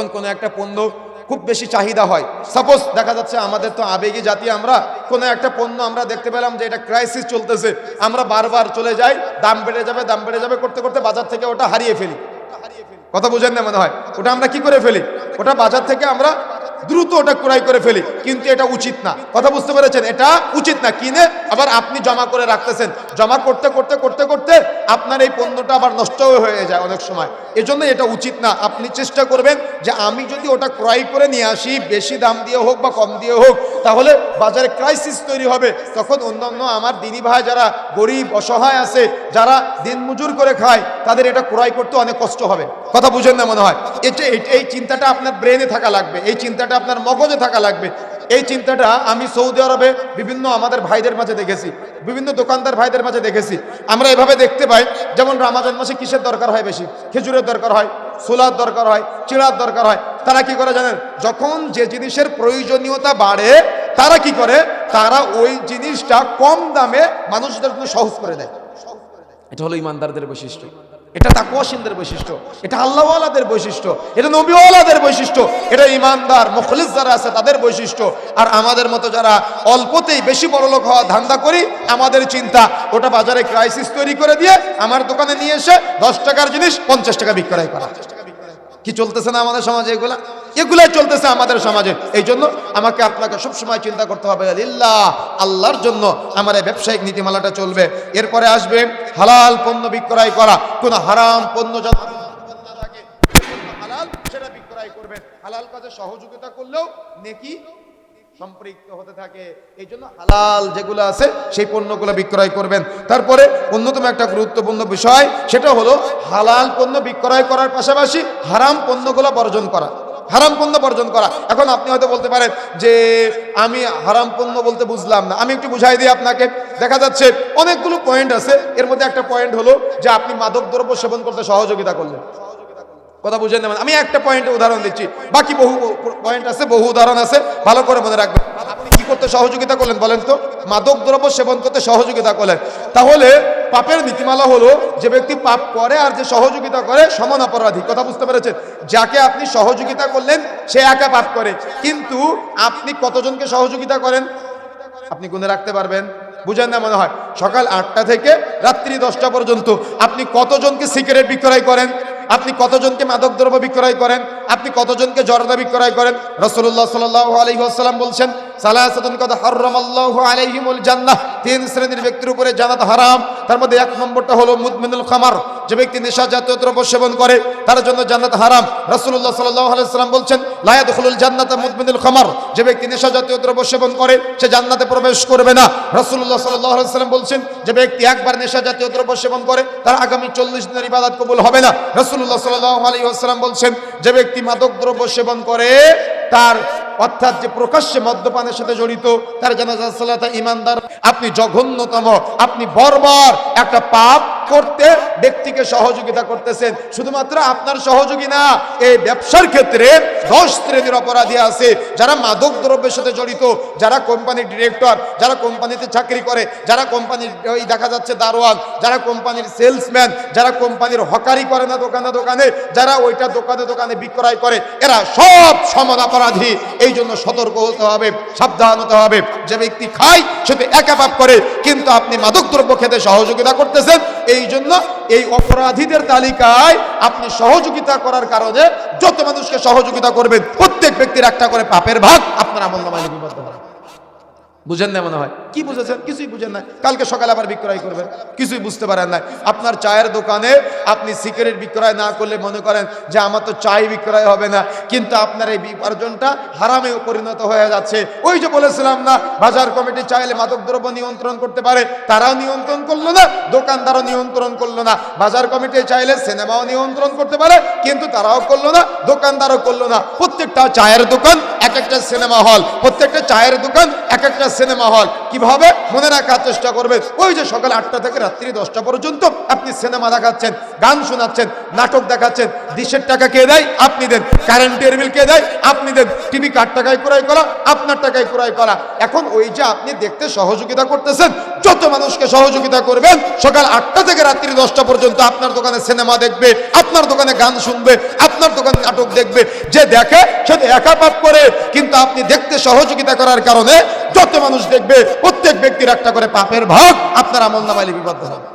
যখন কোনো একটা পণ্য খুব বেশি চাহিদা হয় সাপোজ দেখা যাচ্ছে আমাদের তো আবেগী জাতি, আমরা কোনো একটা পণ্য আমরা দেখতে পেলাম যে এটা ক্রাইসিস চলতেছে, আমরা বারবার চলে যাই, দাম বেড়ে যাবে, দাম বেড়ে যাবে করতে করতে বাজার থেকে ওটা হারিয়ে ফেলি। কথা বুঝেন না মনে হয়? ওটা আমরা কি করে ফেলি? ওটা বাজার থেকে আমরা দ্রুত ওটা ক্রয় করে ফেলি। কিন্তু এটা উচিত না। কথা বুঝতে পেরেছেন? এটা উচিত না। কিনে আবার আপনি জমা করে রাখতেছেন। জমা করতে করতে করতে করতে আপনার এই পণ্যটা আবার নষ্ট হয়ে যায় অনেক সময়। এজন্য এটা উচিত না। আপনি চেষ্টা করবেন যে আমি যদি ওটা ক্রয় করে নিয়ে আসি, বেশি দাম দিয়ে হোক বা কম দিয়ে হোক, তাহলে বাজারে ক্রাইসিস তৈরি হবে। তখন অন্যান্য আমার দিনী ভাই যারা গরিব, অসহায় আছে, যারা দিনমজুর করে খায়, তাদের এটা ক্রয় করতে অনেক কষ্ট হবে। কথা বুঝেন না মনে হয়। এটা এই- চিন্তাটা আপনার ব্রেনে থাকা লাগবে, এই চিন্তাটা আপনার মগজে থাকা লাগবে। এই চিন্তাটা আমি সৌদি আরবে বিভিন্ন আমাদের ভাইদের মাঝে দেখেছি, বিভিন্ন দোকানদার ভাইদের মাঝে দেখেছি। আমরা এভাবে দেখতে পাই, যেমন রামাজান মাসে কিসের দরকার হয় বেশি? খেজুরের দরকার হয় সোলার দরকার হয়, চিড়ার দরকার হয়। তারা কি করে জানেন? যখন যে জিনিসের প্রয়োজনীয়তা বাড়ে, তারা কি করে? তারা ওই জিনিসটা কম দামে মানুষদের সহজ করে দেয়। এটা হলো ইমানদারদের বৈশিষ্ট্য। এটা তাকুয়াসিনদের বৈশিষ্ট্য, এটা আল্লাহওয়ালাদের বৈশিষ্ট্য, এটা নবীওয়ালাদের বৈশিষ্ট্য, এটা ইমানদার, মুখলিস যারা আছে তাদের বৈশিষ্ট্য। আর আমাদের মতো যারা অল্পতেই বেশি বড়লোক হওয়া ধান্দা করি, আমাদের চিন্তা ওটা বাজারে ক্রাইসিস তৈরি করে দিয়ে আমার দোকানে নিয়ে এসে দশ টাকার জিনিস পঞ্চাশ টাকা বিক্রয় করা। কি চলতেছে না আমাদের সমাজে এগুলা? এগুলাই চলতেছে আমাদের সমাজে। এই জন্য আমাকে আপনাকে সবসময় চিন্তা করতে হবে লিল্লাহ আল্লাহর জন্য আমার এই ব্যবসায়িক নীতিমালাটা চলবে। এরপরে আসবে হালাল পণ্য বিক্রয় করা। কোন হারাম পণ্য করবেন। তারপরে অন্যতম একটা গুরুত্বপূর্ণ বিষয়, সেটা হলো হালাল পণ্য বিক্রয় করার পাশাপাশি হারাম পণ্যগুলো বর্জন করা। হারাম পণ্য বর্জন করা। এখন আপনি হয়তো বলতে পারেন যে, আমি হারাম পণ্য বলতে বুঝলাম না। আমি একটু বুঝাই দিই আপনাকে। দেখা যাচ্ছে অনেকগুলো পয়েন্ট আছে। এর মধ্যে একটা পয়েন্ট হলো যে, আপনি মাদক দ্রব্য সেবন করতে সহযোগিতা করলেন। কথা বুঝে নেবেন আমি একটা পয়েন্টে উদাহরণ দিচ্ছি। বাকি বহু পয়েন্ট আছে, বহু উদাহরণ আছে। ভালো করে মনে রাখবেন। করতে সহযোগিতা করলেন, বলেন তো? মাদক দ্রব্য সেবন করতে সহযোগিতা করলেন। তাহলে পাপের নীতিমালা হলো, যে ব্যক্তি পাপ করে আর যে সহযোগিতা করে, সমান অপরাধী। কথা বুঝতে পেরেছেন? যাকে আপনি সহযোগিতা করলেন, সে একা পাপ করে। কিন্তু আপনি কতজনকে সহযোগিতা করেন? আপনি গুনে রাখতে পারবেন। বুঝেন না মনে হয়? সকাল আটটা থেকে রাত্রি দশটা পর্যন্ত আপনি কতজনকে সিগারেট বিক্রয় করেন? আপনি কতজনকে মাদক দ্রব্য বিক্রয় করেন? আপনি কতজনকে জর্দা বিক্রয় করেন? রসুল্লাহ সাল্লাহ আলহিহাসাল্লাম বলছেন সালাসাতুন কদ হারামাল্লাহু আলাইহিমুল জান্নাহ। তিন শ্রেণির ব্যক্তির উপরে জান্নাত হারাম। তার মধ্যে এক নম্বরটা হলো মুদমিনুল খামার। যে ব্যক্তি নেশা জাতীয় দ্রব্য সেবন করে, তার জন্য জান্নাত হারাম। রাসূলুল্লাহ সাল্লাল্লাহু আলাইহি সাল্লাম বলছেন, লা ইয়াদখুলুল জান্নাতা মুদমিনুল খামার। যে ব্যক্তি নেশা জাতীয় দ্রব্য সেবন করে, সে জান্নাতে প্রবেশ করবে না। রাসূলুল্লাহ সাল্লাল্লাহু আলাইহি সাল্লাম বলছেন, যে ব্যক্তি একবার নেশা জাতীয় দ্রব্য সেবন করে, তার আগামী 40 দিনের ইবাদত কবুল হবে না। রাসূলুল্লাহ সাল্লাল্লাহু আলাইহি ওয়াসাল্লাম বলছেন, যে ব্যক্তি মাদক দ্রব্য সেবন করে, তার অর্থাৎ যে প্রকাশ্যে মদ্যপানের সাথে জড়িত, তার জানাজা, সালাতা, ইমানদার, আপনি জঘন্যতম, আপনি বর্বর একটা পাপ করতে ব্যক্তিকে সহযোগিতা করতেছেন। শুধুমাত্র আপনার সহযোগী না, এই ব্যবসার ক্ষেত্রে দশ শ্রেণির অপরাধী আছে। যারা মাদক দ্রব্যের সাথে জড়িত, যারা কোম্পানির ডিরেক্টর, যারা কোম্পানিতে চাকরি করে, যারা কোম্পানির, ওই দেখা যাচ্ছে দারোয়ান, যারা কোম্পানির সেলসম্যান, যারা কোম্পানির হকারি করে না দোকানে দোকানে, যারা ওইটা দোকানে দোকানে বিক্রয় করে, এরা সব সমান অপরাধী। এই জন্য সতর্ক হতে হবে, সাবধান হতে হবে। যে ব্যক্তি খায়, সে একা পাপ করে, কিন্তু আপনি মাদক দ্রব্য খেতে সহযোগিতা করতেছেন, এই জন্য এই অপরাধীদের তালিকায় আপনি সহযোগিতা করার কারণে যত মানুষকে সহযোগিতা করবেন, প্রত্যেক ব্যক্তির একটা করে পাপের ভাগ আপনার আমল নামায় লিপিবদ্ধ বুঝেন না মনে হয়। কি বুঝেছেন? কিছুই বুঝেন না। কালকে সকালে আবার বিক্রয় করবেন। কিছুই বুঝতে পারেন না। আপনার চায়ের দোকানে আপনি সিগারেট বিক্রয় না করলে মনে করেন যে আমার তো চাই বিক্রয় হবে না। কিন্তু আপনার এই বিপার্জনটা হারামে পরিণত হয়ে যাচ্ছে। ওই যে বলেছিলাম না, বাজার কমিটি চাইলে মাদক দ্রব্য নিয়ন্ত্রণ করতে পারে। তারাও নিয়ন্ত্রণ করল না, দোকানদারও নিয়ন্ত্রণ করল না। বাজার কমিটি চাইলে সিনেমাও নিয়ন্ত্রণ করতে পারে, কিন্তু তারাও করল না, দোকানদারও করল না। প্রত্যেকটা চায়ের দোকান এক একটা সিনেমা হল প্রত্যেকটা চায়ের দোকান এক একটা সিনেমা হল। কীভাবে? মনে রাখার চেষ্টা করবে। ওই যে সকাল আটটা থেকে রাত্রি দশটা পর্যন্ত আপনি সিনেমা দেখাচ্ছেন, গান শোনাচ্ছেন, নাটক দেখাচ্ছেন। দিশের টাকা কে দেয়? আপনি দেন। কারেন্টের বিল কে দেয়? আপনি দেন। টিভি কার টাকায় ক্রয় করা? আপনার টাকায় ক্রয় করা। এখন ওই যে আপনি দেখতে সহযোগিতা করতেছেন, যত মানুষকে সহযোগিতা করবেন, সকাল আটটা থেকে রাত্রি দশটা পর্যন্ত আপনার দোকানে সিনেমা দেখবে। আপনার দোকানে গান শুনবে, আপনার দোকানে নাটক দেখবে, যে দেখে সে একা পাপ করে। কিন্তু আপনি দেখতে সহযোগিতা করার কারণে যত মানুষ দেখবে, প্রত্যেক ব্যক্তির একটা করে পাপের ভাগ আপনার আমল নামায় লিপিবদ্ধ হবে।